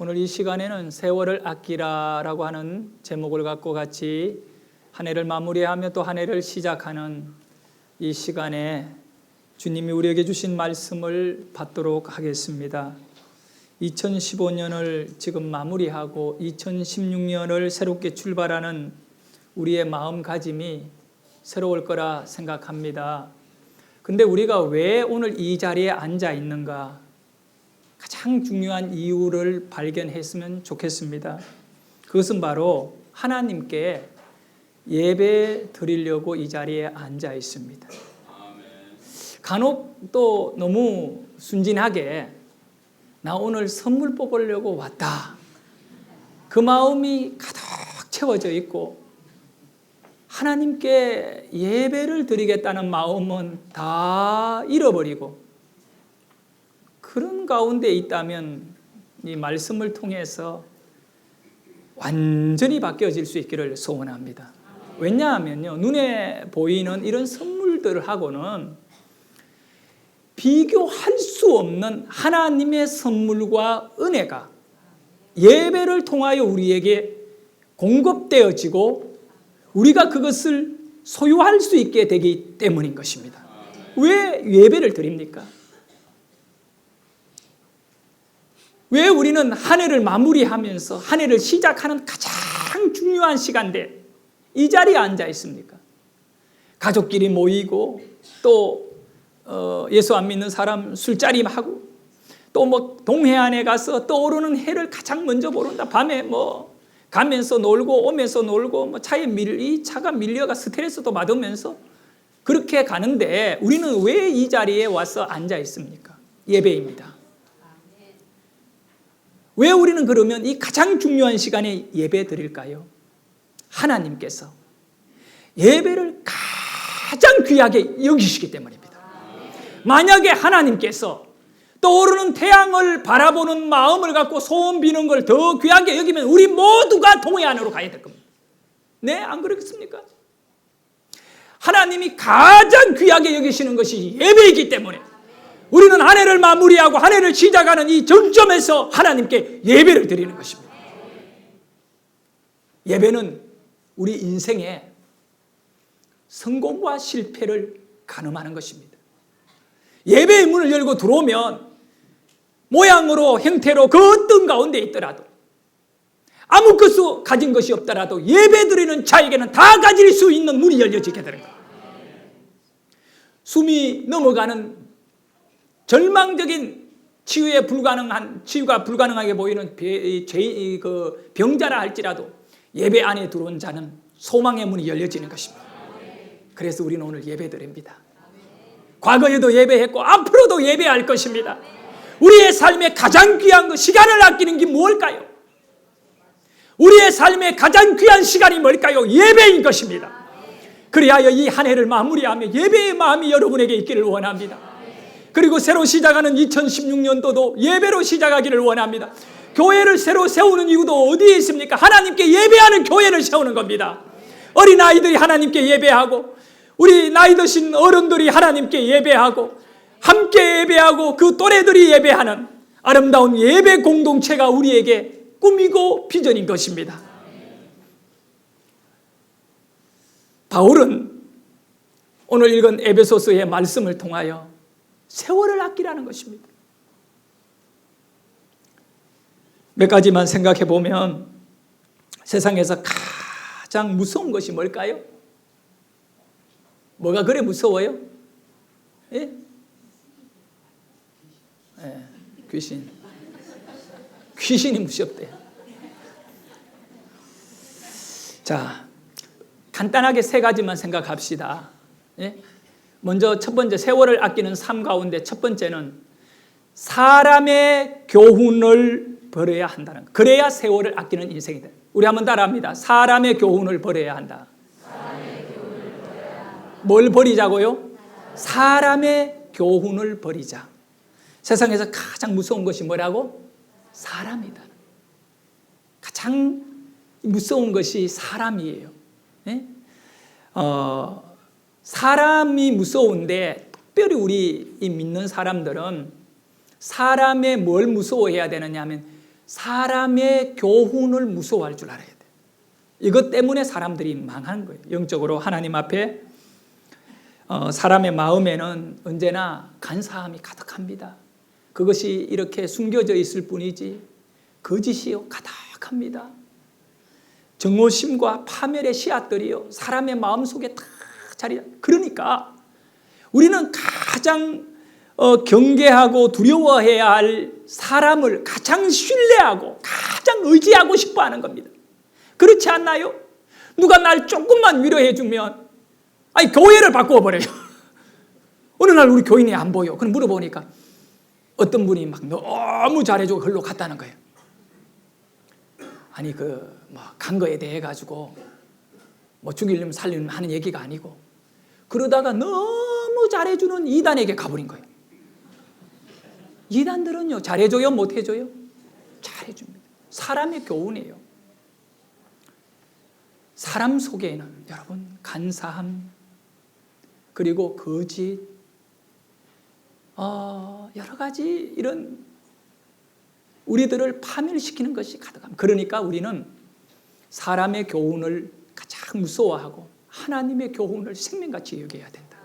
오늘 이 시간에는 세월을 아끼라라고 하는 제목을 갖고 같이 한 해를 마무리하며 또 한 해를 시작하는 이 시간에 주님이 우리에게 주신 말씀을 받도록 하겠습니다. 2015년을 지금 마무리하고 2016년을 새롭게 출발하는 우리의 마음가짐이 새로울 거라 생각합니다. 근데 우리가 왜 오늘 이 자리에 앉아 있는가? 가장 중요한 이유를 발견했으면 좋겠습니다. 그것은 바로 하나님께 예배 드리려고 이 자리에 앉아 있습니다. 간혹 또 너무 순진하게 나 오늘 선물 뽑으려고 왔다. 그 마음이 가득 채워져 있고 하나님께 예배를 드리겠다는 마음은 다 잃어버리고 그런 가운데 있다면 이 말씀을 통해서 완전히 바뀌어질 수 있기를 소원합니다. 왜냐하면요, 눈에 보이는 이런 선물들하고는 비교할 수 없는 하나님의 선물과 은혜가 예배를 통하여 우리에게 공급되어지고 우리가 그것을 소유할 수 있게 되기 때문인 것입니다. 왜 예배를 드립니까? 왜 우리는 한 해를 마무리하면서 한 해를 시작하는 가장 중요한 시간대 이 자리에 앉아 있습니까? 가족끼리 모이고 또 어, 예수 안 믿는 사람 술자리 하고 또 뭐 동해안에 가서 떠오르는 해를 가장 먼저 보른다. 밤에 뭐 가면서 놀고 오면서 놀고 뭐 차에 밀, 이 차가 밀려가 스트레스도 받으면서 그렇게 가는데 우리는 왜 이 자리에 와서 앉아 있습니까? 예배입니다. 왜 우리는 그러면 이 가장 중요한 시간에 예배 드릴까요? 하나님께서 예배를 가장 귀하게 여기시기 때문입니다. 만약에 하나님께서 떠오르는 태양을 바라보는 마음을 갖고 소원 비는 걸 더 귀하게 여기면 우리 모두가 동해안으로 가야 될 겁니다. 네, 안 그렇겠습니까? 하나님이 가장 귀하게 여기시는 것이 예배이기 때문에 우리는 한 해를 마무리하고 한 해를 시작하는 이 정점에서 하나님께 예배를 드리는 것입니다. 예배는 우리 인생의 성공과 실패를 가늠하는 것입니다. 예배의 문을 열고 들어오면 모양으로 형태로 그 어떤 가운데 있더라도 아무 것도 가진 것이 없더라도 예배 드리는 자에게는 다 가질 수 있는 문이 열려지게 되는 거예요. 숨이 넘어가는 절망적인 치유에 불가능한 치유가 불가능하게 보이는 죄, 그 병자라 할지라도 예배 안에 들어온 자는 소망의 문이 열려지는 것입니다. 그래서 우리는 오늘 예배 드립니다. 과거에도 예배했고 앞으로도 예배할 것입니다. 우리의 삶에 가장 귀한 것 시간을 아끼는 게 무엇일까요? 우리의 삶에 가장 귀한 시간이 뭘까요? 예배인 것입니다. 그리하여 이 한 해를 마무리하며 예배의 마음이 여러분에게 있기를 원합니다. 그리고 새로 시작하는 2016년도도 예배로 시작하기를 원합니다. 교회를 새로 세우는 이유도 어디에 있습니까? 하나님께 예배하는 교회를 세우는 겁니다. 어린 아이들이 하나님께 예배하고 우리 나이 드신 어른들이 하나님께 예배하고 함께 예배하고 그 또래들이 예배하는 아름다운 예배 공동체가 우리에게 꿈이고 비전인 것입니다. 바울은 오늘 읽은 에베소서의 말씀을 통하여 세월을 아끼라는 것입니다. 몇 가지만 생각해 보면 세상에서 가장 무서운 것이 뭘까요? 뭐가 그래 무서워요? 예? 예, 귀신. 귀신이 무섭대요. 자, 간단하게 세 가지만 생각합시다. 예? 먼저 첫 번째 세월을 아끼는 삶 가운데 첫 번째는 사람의 교훈을 버려야 한다는 거. 그래야 세월을 아끼는 인생이 돼. 우리 한번 따라합니다. 사람의 교훈을 버려야 한다. 뭘 버리자고요? 사람의 교훈을 버리자. 세상에서 가장 무서운 것이 뭐라고? 사람이다. 가장 무서운 것이 사람이에요. 네? 어, 사람이 무서운데 특별히 우리 믿는 사람들은 사람의 뭘 무서워해야 되느냐 하면 사람의 교훈을 무서워할 줄 알아야 돼. 이것 때문에 사람들이 망하는 거예요. 영적으로 하나님 앞에 어, 사람의 마음에는 언제나 간사함이 가득합니다. 그것이 이렇게 숨겨져 있을 뿐이지 거짓이요 가득합니다. 정오심과 파멸의 씨앗들이요 사람의 마음 속에 다 자리. 그러니까 우리는 가장 어, 경계하고 두려워해야 할 사람을 가장 신뢰하고 가장 의지하고 싶어 하는 겁니다. 그렇지 않나요? 누가 날 조금만 위로해 주면 아니 교회를 바꾸어 버려요. 어느 날 우리 교인이 안 보여. 그럼 물어보니까 어떤 분이 막 너무 잘해주고 글로 갔다는 거예요. 아니 그뭐간 거에 대해 가지고 뭐 죽이려면 살리려면 하는 얘기가 아니고 그러다가 너무 잘해주는 이단에게 가버린 거예요. 이단들은요 잘해줘요 못해줘요 잘해줍니다. 사람의 교훈이에요. 사람 속에는 여러분 간사함 그리고 거짓 어, 여러 가지 이런 우리들을 파멸시키는 것이 가득합니다. 그러니까 우리는 사람의 교훈을 가장 무서워하고 하나님의 교훈을 생명같이 여겨야 된다.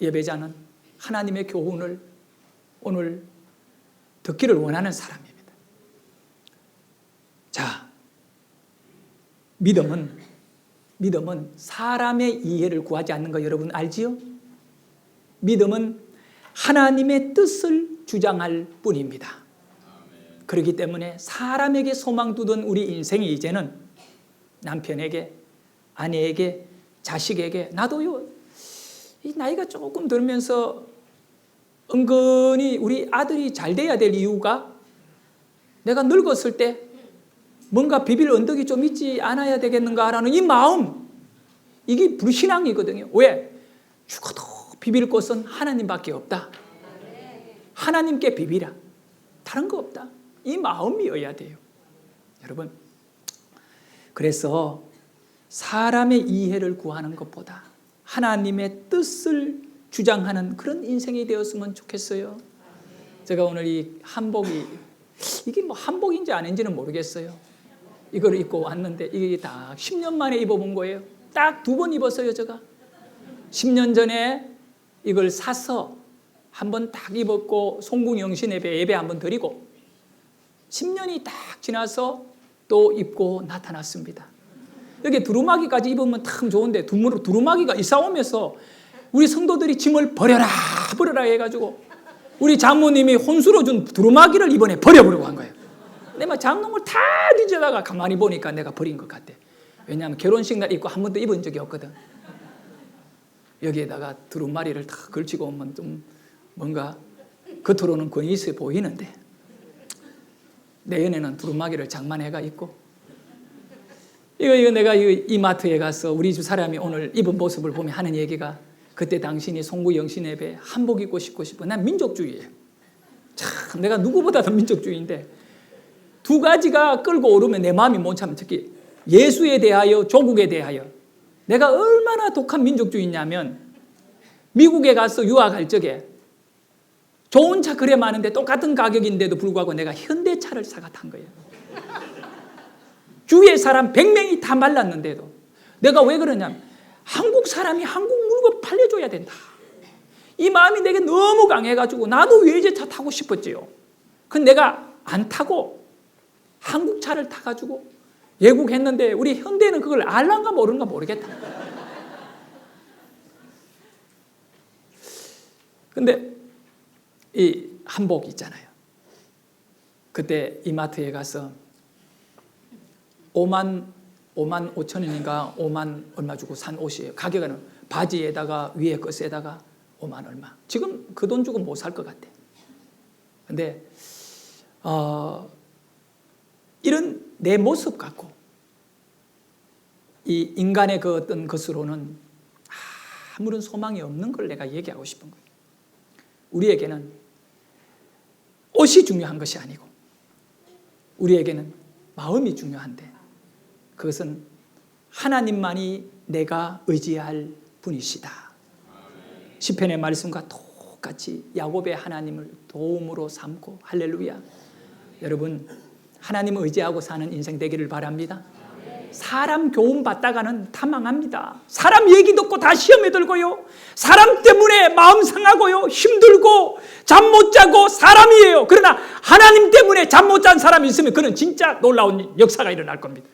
예배자는 하나님의 교훈을 오늘 듣기를 원하는 사람입니다. 자, 믿음은 믿음은 사람의 이해를 구하지 않는 거 여러분 알지요? 믿음은 하나님의 뜻을 주장할 뿐입니다. 그렇기 때문에 사람에게 소망 두던 우리 인생이 이제는 남편에게 아내에게 자식에게 나도요 이 나이가 조금 들면서 은근히 우리 아들이 잘 돼야 될 이유가 내가 늙었을 때 뭔가 비빌 언덕이 좀 있지 않아야 되겠는가라는 이 마음 이게 불신앙이거든요. 왜? 죽어도 비빌 곳은 하나님밖에 없다. 하나님께 비비라. 다른 거 없다. 이 마음이어야 돼요. 여러분. 그래서 사람의 이해를 구하는 것보다 하나님의 뜻을 주장하는 그런 인생이 되었으면 좋겠어요. 제가 오늘 이 한복이 이게 뭐 한복인지 아닌지는 모르겠어요. 이걸 입고 왔는데 이게 다 10년 만에 입어본 거예요. 딱 두 번 입었어요, 제가. 10년 전에 이걸 사서 한 번 딱 입었고 송궁 영신 예배 예배 한 번 드리고 10년이 딱 지나서 또 입고 나타났습니다. 여기 두루마기까지 입으면 참 좋은데 두루, 두루마기가 이사 오면서 우리 성도들이 짐을 버려라 버려라 해가지고 우리 장모님이 혼수로 준 두루마기를 이번에 버려버리고 한 거예요. 내가 장롱을 다 뒤져다가 가만히 보니까 내가 버린 것 같아. 왜냐하면 결혼식 날 입고 한 번도 입은 적이 없거든. 여기에다가 두루마리를 다 걸치고 오면 좀 뭔가 겉으로는 권위 있어 보이는데 내연에는 두루마기를 장만해가 입고 이거 이거 내가 이, 이 마트에 가서 우리 집 사람이 오늘 입은 모습을 보면 하는 얘기가 그때 당신이 송구 영 신 예배 한복 입고 싶고 싶어. 난 민족주의예요. 참 내가 누구보다도 민족주의인데 두 가지가 끌고 오르면 내 마음이 못 참는 특히 예수에 대하여 조국에 대하여 내가 얼마나 독한 민족주의냐면 미국에 가서 유학할 적에 좋은 차 그래 많은데 똑같은 가격인데도 불구하고 내가 현대차를 사가 탄 거예요. 주위의 사람 100명이 다 말랐는데도 내가 왜 그러냐면 한국 사람이 한국 물건 팔려줘야 된다. 이 마음이 내게 너무 강해가지고 나도 외제차 타고 싶었지요. 근 내가 안 타고 한국 차를 타가지고 예국했는데 우리 현대는 그걸 알란가 모르는가 모르겠다. 근데 이 한복 있잖아요. 그때 이마트에 가서 5만 5만 5천 원인가 5만 얼마 주고 산 옷이에요. 가격은 바지에다가 위에 것에다가 5만 얼마. 지금 그 돈 주고 못 살 것 같아. 근데 어, 이런 내 모습 갖고 이 인간의 그 어떤 것으로는 아무런 소망이 없는 걸 내가 얘기하고 싶은 거예요. 우리에게는 옷이 중요한 것이 아니고 우리에게는 마음이 중요한데 그것은 하나님만이 내가 의지할 분이시다. 시편의 말씀과 똑같이 야곱의 하나님을 도움으로 삼고 할렐루야. 여러분 하나님 의지하고 사는 인생 되기를 바랍니다. 사람 교훈 받다가는 다 망합니다. 사람 얘기 듣고 다 시험에 들고요. 사람 때문에 마음 상하고요. 힘들고 잠 못 자고 사람이에요. 그러나 하나님 때문에 잠 못 잔 사람이 있으면 그는 진짜 놀라운 역사가 일어날 겁니다.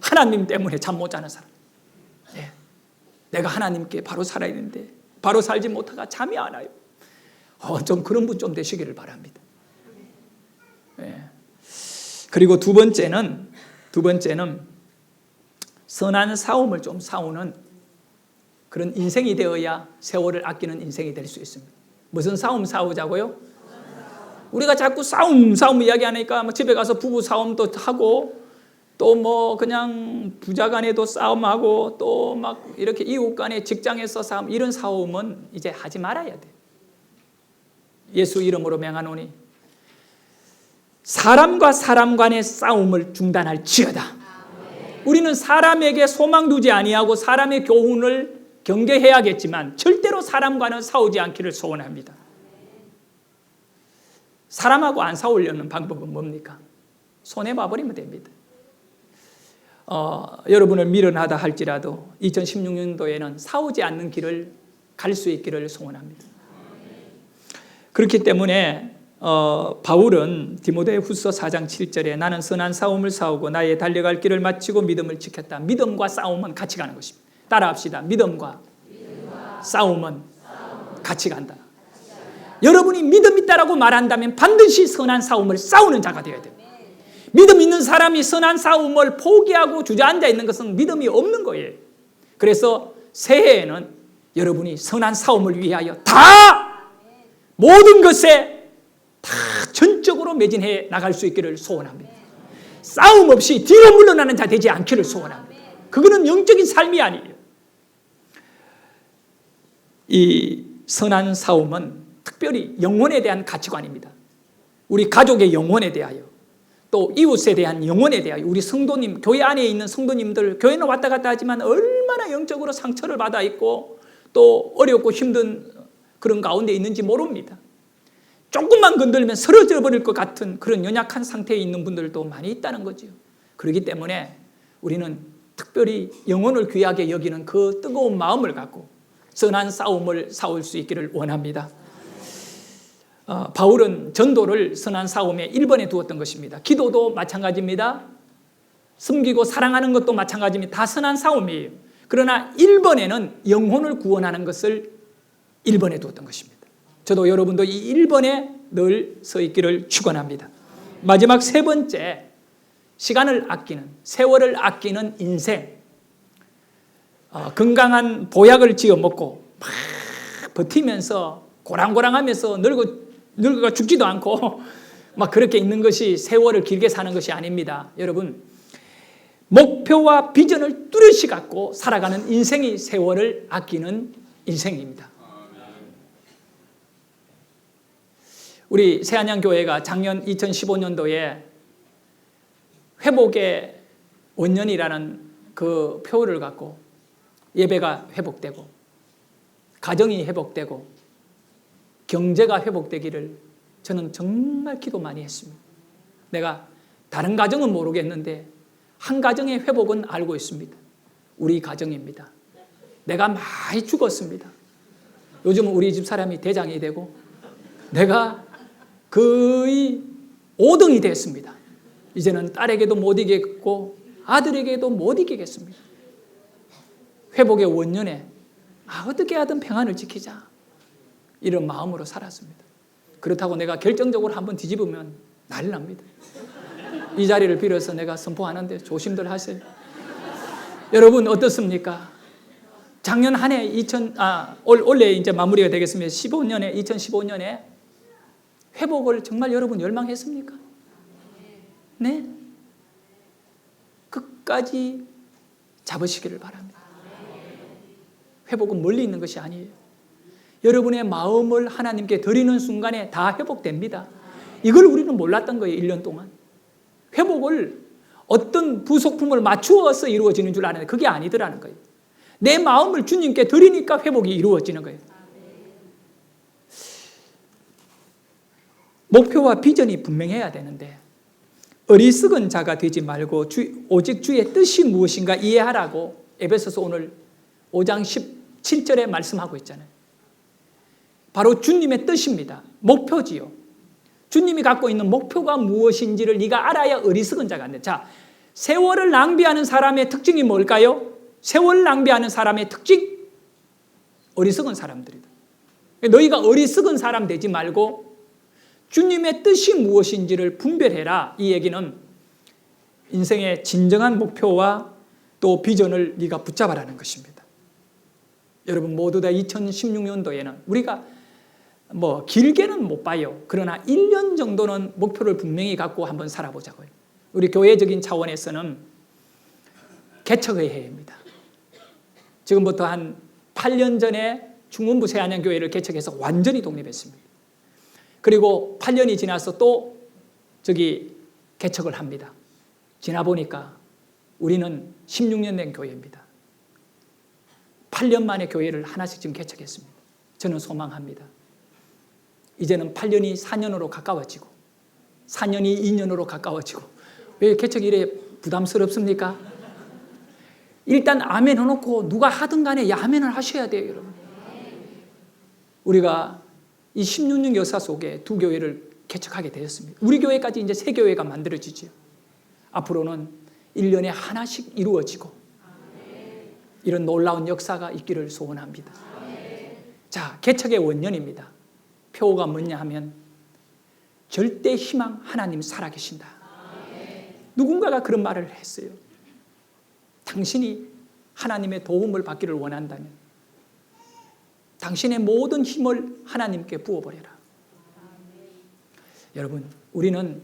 하나님 때문에 잠 못 자는 사람. 예. 내가 하나님께 바로 살아야 되는데 바로 살지 못하가 잠이 안 와요. 어, 좀 그런 분 좀 되시기를 바랍니다. 예. 그리고 두 번째는 두 번째는 선한 싸움을 좀 싸우는 그런 인생이 되어야 세월을 아끼는 인생이 될 수 있습니다. 무슨 싸움 싸우자고요? 우리가 자꾸 싸움 싸움 이야기하니까 뭐 집에 가서 부부 싸움도 하고 또 뭐 그냥 부자 간에도 싸움하고 또 막 이렇게 이웃 간에 직장에서 싸움 이런 싸움은 이제 하지 말아야 돼. 예수 이름으로 명하노니 사람과 사람 간의 싸움을 중단할지어다. 우리는 사람에게 소망 두지 아니하고 사람의 교훈을 경계해야겠지만 절대로 사람과는 싸우지 않기를 소원합니다. 사람하고 안 싸우려는 방법은 뭡니까? 손해 봐버리면 됩니다. 어, 여러분을 미련하다 할지라도 2016년도에는 싸우지 않는 길을 갈 수 있기를 소원합니다. 그렇기 때문에 어, 바울은 디모데 후서 4장 7절에 나는 선한 싸움을 싸우고 나의 달려갈 길을 마치고 믿음을 지켰다. 믿음과 싸움은 같이 가는 것입니다. 따라합시다. 믿음과, 싸움은, 같이 간다. 여러분이 믿음 있다라고 말한다면 반드시 선한 싸움을 싸우는 자가 되어야 됩니다. 믿음 있는 사람이 선한 싸움을 포기하고 주저앉아 있는 것은 믿음이 없는 거예요. 그래서 새해에는 여러분이 선한 싸움을 위하여 다 모든 것에 다 전적으로 매진해 나갈 수 있기를 소원합니다. 싸움 없이 뒤로 물러나는 자 되지 않기를 소원합니다. 그거는 영적인 삶이 아니에요. 이 선한 싸움은 특별히 영혼에 대한 가치관입니다. 우리 가족의 영혼에 대하여 또 이웃에 대한 영혼에 대하여 우리 성도님 교회 안에 있는 성도님들 교회는 왔다 갔다 하지만 얼마나 영적으로 상처를 받아 있고 또 어렵고 힘든 그런 가운데 있는지 모릅니다. 조금만 건들면 쓰러져 버릴 것 같은 그런 연약한 상태에 있는 분들도 많이 있다는 거죠. 그렇기 때문에 우리는 특별히 영혼을 귀하게 여기는 그 뜨거운 마음을 갖고 선한 싸움을 싸울 수 있기를 원합니다. 어, 바울은 전도를 선한 싸움에 1번에 두었던 것입니다. 기도도 마찬가지입니다. 숨기고 사랑하는 것도 마찬가지입니다. 다 선한 싸움이에요. 그러나 1번에는 영혼을 구원하는 것을 1번에 두었던 것입니다. 저도 여러분도 이 1번에 늘 서 있기를 축원합니다. 마지막 세 번째 시간을 아끼는 세월을 아끼는 인생 어, 건강한 보약을 지어 먹고 막 버티면서 고랑고랑하면서 늙어 늙어가 죽지도 않고 막 그렇게 있는 것이 세월을 길게 사는 것이 아닙니다. 여러분 목표와 비전을 뚜렷이 갖고 살아가는 인생이 세월을 아끼는 인생입니다. 우리 새안양 교회가 작년 2015년도에 회복의 원년이라는 그 표를 갖고 예배가 회복되고 가정이 회복되고 경제가 회복되기를 저는 정말 기도 많이 했습니다. 내가 다른 가정은 모르겠는데 한 가정의 회복은 알고 있습니다. 우리 가정입니다. 내가 많이 죽었습니다. 요즘은 우리 집 사람이 대장이 되고 내가 거의 5등이 됐습니다. 이제는 딸에게도 못 이기겠고 아들에게도 못 이기겠습니다. 회복의 원년에 아, 어떻게 하든 평안을 지키자. 이런 마음으로 살았습니다. 그렇다고 내가 결정적으로 한번 뒤집으면 난리 납니다. 이 자리를 빌어서 내가 선포하는데 조심들 하세요. 여러분 어떻습니까? 작년 한 해 2000, 아, 올, 올해 이제 마무리가 되겠습니다. 15년에, 2015년에 회복을 정말 여러분 열망했습니까? 네? 끝까지 잡으시기를 바랍니다. 회복은 멀리 있는 것이 아니에요. 여러분의 마음을 하나님께 드리는 순간에 다 회복됩니다. 이걸 우리는 몰랐던 거예요, 1년 동안. 회복을 어떤 부속품을 맞추어서 이루어지는 줄 아는데 그게 아니더라는 거예요. 내 마음을 주님께 드리니까 회복이 이루어지는 거예요. 목표와 비전이 분명해야 되는데 어리석은 자가 되지 말고 주, 오직 주의 뜻이 무엇인가 이해하라고 에베소서 오늘 5장 17절에 말씀하고 있잖아요. 바로 주님의 뜻입니다. 목표지요. 주님이 갖고 있는 목표가 무엇인지를 네가 알아야 어리석은 자가 안 돼. 자, 세월을 낭비하는 사람의 특징이 뭘까요? 세월 낭비하는 사람의 특징? 어리석은 사람들이다. 너희가 어리석은 사람 되지 말고 주님의 뜻이 무엇인지를 분별해라. 이 얘기는 인생의 진정한 목표와 또 비전을 네가 붙잡아라는 것입니다. 여러분 모두 다 2016년도에는 우리가 뭐 길게는 못 봐요. 그러나 1년 정도는 목표를 분명히 갖고 한번 살아보자고요. 우리 교회적인 차원에서는 개척의 해입니다. 지금부터 한 8년 전에 중문부 새한양교회를 개척해서 완전히 독립했습니다. 그리고 8년이 지나서 또 저기 개척을 합니다. 지나 보니까 우리는 16년 된 교회입니다. 8년 만에 교회를 하나씩 지금 개척했습니다. 저는 소망합니다. 이제는 8년이 4년으로 가까워지고 4년이 2년으로 가까워지고. 왜 개척이 이래 부담스럽습니까? 일단 아멘 해놓고 누가 하든 간에 아멘을 하셔야 돼요 여러분. 우리가 이 16년 역사 속에 두 교회를 개척하게 되었습니다. 우리 교회까지 이제 세 교회가 만들어지죠 앞으로는 1년에 하나씩 이루어지고 이런 놀라운 역사가 있기를 소원합니다. 자 개척의 원년입니다 표가 뭐냐 하면 절대 희망 하나님 살아계신다. 누군가가 그런 말을 했어요. 당신이 하나님의 도움을 받기를 원한다면 당신의 모든 힘을 하나님께 부어버려라. 여러분, 우리는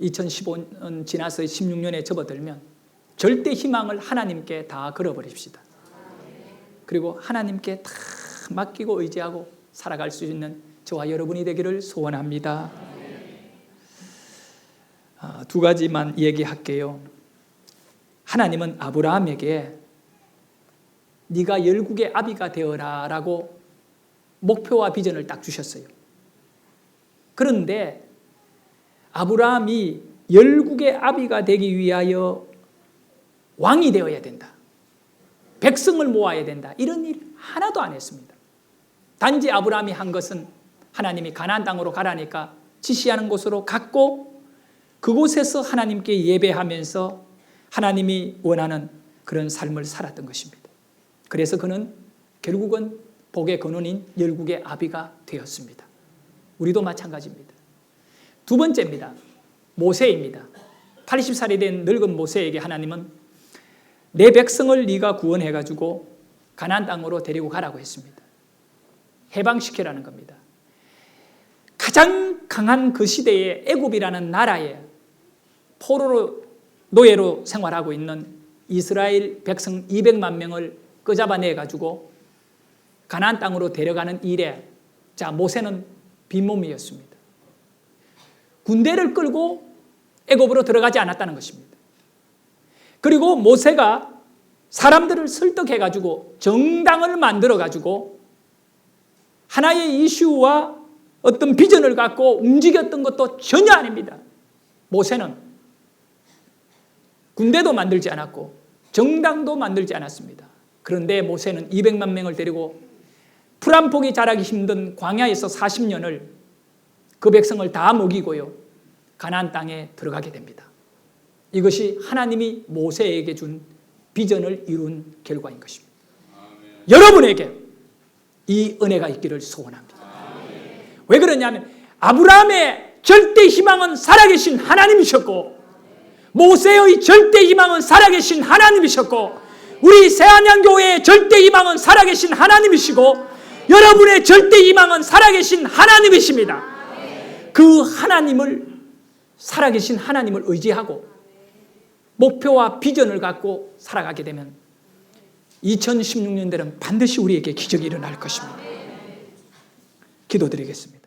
2015년 지나서 16년에 접어들면 절대 희망을 하나님께 다 걸어버립시다. 그리고 하나님께 다 맡기고 의지하고 살아갈 수 있는 저와 여러분이 되기를 소원합니다. 아, 두 가지만 얘기할게요. 하나님은 아브라함에게 네가 열국의 아비가 되어라라고 목표와 비전을 딱 주셨어요. 그런데 아브라함이 열국의 아비가 되기 위하여 왕이 되어야 된다. 백성을 모아야 된다. 이런 일 하나도 안 했습니다. 단지 아브라함이 한 것은 하나님이 가나안 땅으로 가라니까 지시하는 곳으로 갔고 그곳에서 하나님께 예배하면서 하나님이 원하는 그런 삶을 살았던 것입니다. 그래서 그는 결국은 복의 근원인 열국의 아비가 되었습니다. 우리도 마찬가지입니다. 두 번째입니다. 모세입니다. 80살이 된 늙은 모세에게 하나님은 내 백성을 네가 구원해 가지고 가나안 땅으로 데리고 가라고 했습니다. 해방시키라는 겁니다. 가장 강한 그 시대에 애굽이라는 나라에 포로로 노예로 생활하고 있는 이스라엘 백성 200만 명을 끄잡아내 가지고 가나안 땅으로 데려가는 일에 자 모세는 빈몸이었습니다. 군대를 끌고 애굽으로 들어가지 않았다는 것입니다. 그리고 모세가 사람들을 설득해 가지고 정당을 만들어 가지고 하나의 이슈와 어떤 비전을 갖고 움직였던 것도 전혀 아닙니다. 모세는 군대도 만들지 않았고 정당도 만들지 않았습니다. 그런데 모세는 200만 명을 데리고 풀한 폭이 자라기 힘든 광야에서 40년을 그 백성을 다 먹이고요. 가나안 땅에 들어가게 됩니다. 이것이 하나님이 모세에게 준 비전을 이룬 결과인 것입니다. 아멘. 여러분에게 이 은혜가 있기를 소원합니다. 왜 그러냐면 아브라함의 절대 희망은 살아계신 하나님이셨고 모세의 절대 희망은 살아계신 하나님이셨고 우리 새한양교회의 절대 희망은 살아계신 하나님이시고 여러분의 절대 희망은 살아계신 하나님이십니다. 그 하나님을 살아계신 하나님을 의지하고 목표와 비전을 갖고 살아가게 되면 2016년대는 반드시 우리에게 기적이 일어날 것입니다. 기도드리겠습니다.